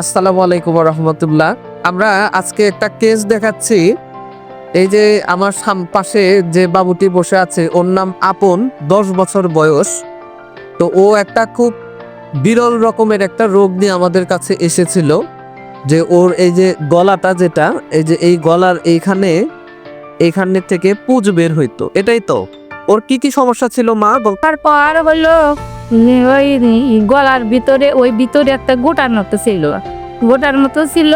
আসসালামু আলাইকুম রহমতুল্লাহ আমরা আজকে একটা কেস দেখাচ্ছি। এই যে আমার পাশে যে বাবুটি বসে আছে, ওর নাম আপন, দশ বছর বয়স। তো ও একটা খুব বিরল রকমের একটা রোগ নিয়ে আমাদের কাছে এসেছিল যে ওর এই যে গলাটা যেটা, এই যে এই গলার এইখানে এইখানে থেকে পুজ বের হইতো। এটাই তো। ওর কি কি সমস্যা ছিল মা? তারপর হলো ওই গলার ভিতরে ওই ভিতরে একটা গোটার মতো ছিল। গোটার মতো ছিল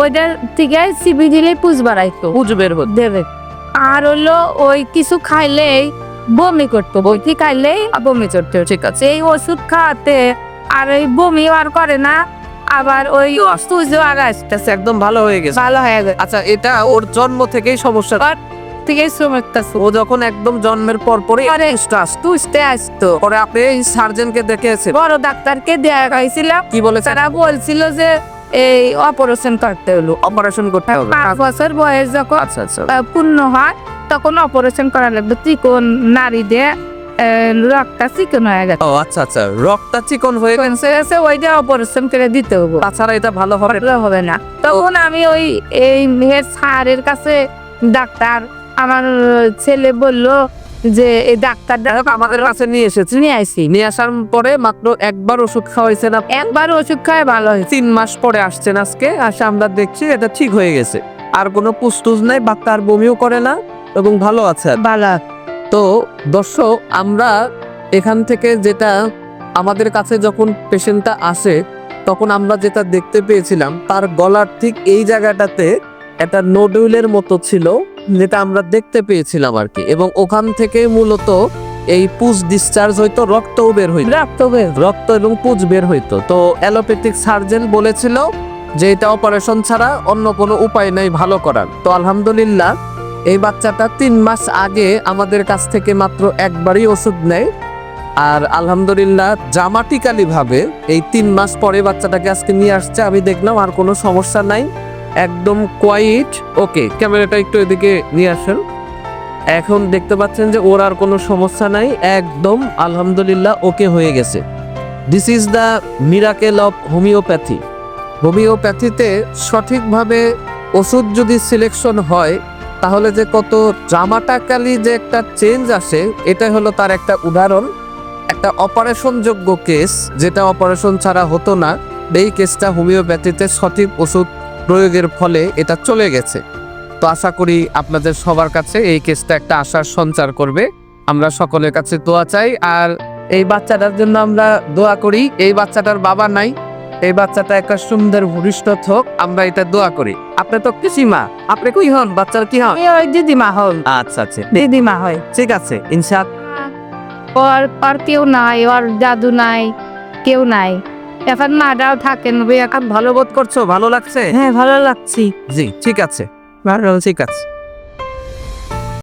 ওইটার থেকে সিবি দিলে পুজ বাড়াইতো। পুজ বের হতো। দেবে। আর হলো ওই কিছু খাইলেই বমি করতো বইটি খাইলেই বমি করতো ঠিক আছে। এই ওষুধ খাওয়াতে আর ওই বমি আর করে না আবার ওই সুজো আর আসতেছে একদম ভালো হয়ে গেছে। ভালো হয়ে গেছে। আচ্ছা এটা ওর জন্ম থেকেই সমস্যা। থেকে শ্রমিকটা ও যখন একদম জন্মের পর পরে পরে তুসতে আসতো পরে আপনি এই সার্জনকে দেখিয়েছেন। বড় ডাক্তারকে দেয়া হয়েছিল। কি বলেছে তারা বলছিল যে এই অপারেশন করতে হলো। অপারেশন করতে হবে। পাঁচ বছর বয়স যখন আচ্ছা আচ্ছা। পূর্ণ হয় তখন অপারেশন করা লাগবে চিকন নারী দিয়ে রক্তটা চিকন হয়ে গেছে। ও আচ্ছা আচ্ছা। রক্তটা চিকন হয়ে গেছে ওইটা অপারেশন করে দিতে হবে। তাছাড়া এটা ভালো হবে হবে না। তখন আমি ওই এই মেয়ের স্যারের কাছে ডাক্তার আমার ছেলে বলল যে এই ডাক্তারটা আমাদের কাছে নিয়ে এসেছে। নিয়ে আসি। নিয়ে আসার পরে মাত্র একবার ওষুধ খাওয়াইছেন না। একবার ওষুধ খায় ভালো হয়েছে। তিন মাস পরে আসছেন আজকে। আসে আমরা দেখছি এটা ঠিক হয়ে গেছে। আর কোনো পুস্তুজ নাই বাচ্চা আর বমিও করে না এবং ভালো আছে। ভালো। তো দর্শক আমরা এখান থেকে যেটা আমাদের কাছে যখন পেশেন্টটা আসে তখন আমরা যেটা দেখতে পেয়েছিলাম তার গলার ঠিক এই জায়গাটাতে একটা নোডুলের মতো ছিল। যেটা আমরা দেখতে পেয়েছিলাম আর কি। এবং ওখান থেকে মূলত এই পুজ ডিসচার্জ হইতো রক্তও বের হইতো। রক্ত বের রক্ত এবং পুজ বের হইতো। তো অ্যালোপ্যাথিক সার্জন বলেছিল যে এটা অপারেশন ছাড়া অন্য কোনো উপায় নাই ভালো করার। তো আলহামদুলিল্লাহ এই বাচ্চাটা তিন মাস আগে আমাদের কাছ থেকে মাত্র একবারই ওষুধ নেয়। আর আলহামদুলিল্লাহ জামাটিকালি ভাবে এই তিন মাস পরে বাচ্চাটাকে আজকে নিয়ে আসছে। আমি দেখলাম আর কোনো সমস্যা নাই। একদম কোয়াইট ওকে ক্যামেরাটা একটু এদিকে নিয়ে আসেন। এখন দেখতে পাচ্ছেন যে ওর আর কোনো সমস্যা নাই। একদম, আলহামদুলিল্লাহ ওকে হয়ে গেছে। This is the miracle of homeopathy হোমিওপ্যাথিতে সঠিকভাবে ওষুধ যদি সিলেকশন হয়, তাহলে যে কত ড্রামাটাকালি যে একটা চেঞ্জ আসে, এটাই হলো তার একটা উদাহরণ। একটা অপারেশন যোগ্য কেস যেটা অপারেশন ছাড়া হতো না, এই কেসটা হোমিওপ্যাথিতে সঠিক ওষুধ প্রয়োগের ফলে এটা চলে গেছে। তো আশা করি আপনাদের সবার কাছে এই কেসটা একটা আশার সঞ্চার করবে। আমরা সকলের কাছে দোয়া চাই আর এই বাচ্চাটার জন্য আমরা দোয়া করি। এই বাচ্চাটার বাবা নাই। এই বাচ্চাটা একটা সুন্দর ভবিষ্যৎ হোক আমরা এটা দোয়া করি। আপনি তো কৃষিমা আপনি কই হন? বাচ্চার কি হন? দিদিমা হল আচ্ছা আচ্ছা। দিদিমা হয় ঠিক আছে ইনশাআ ওর ওর কেউ নাই ওর জাদু নাই কেউ নাই। এখন মাটাও থাকেন। এখন ভালো বোধ করছ? ভালো লাগছে? হ্যাঁ ভালো লাগছি। জি ঠিক আছে। ভালো ঠিক আছে।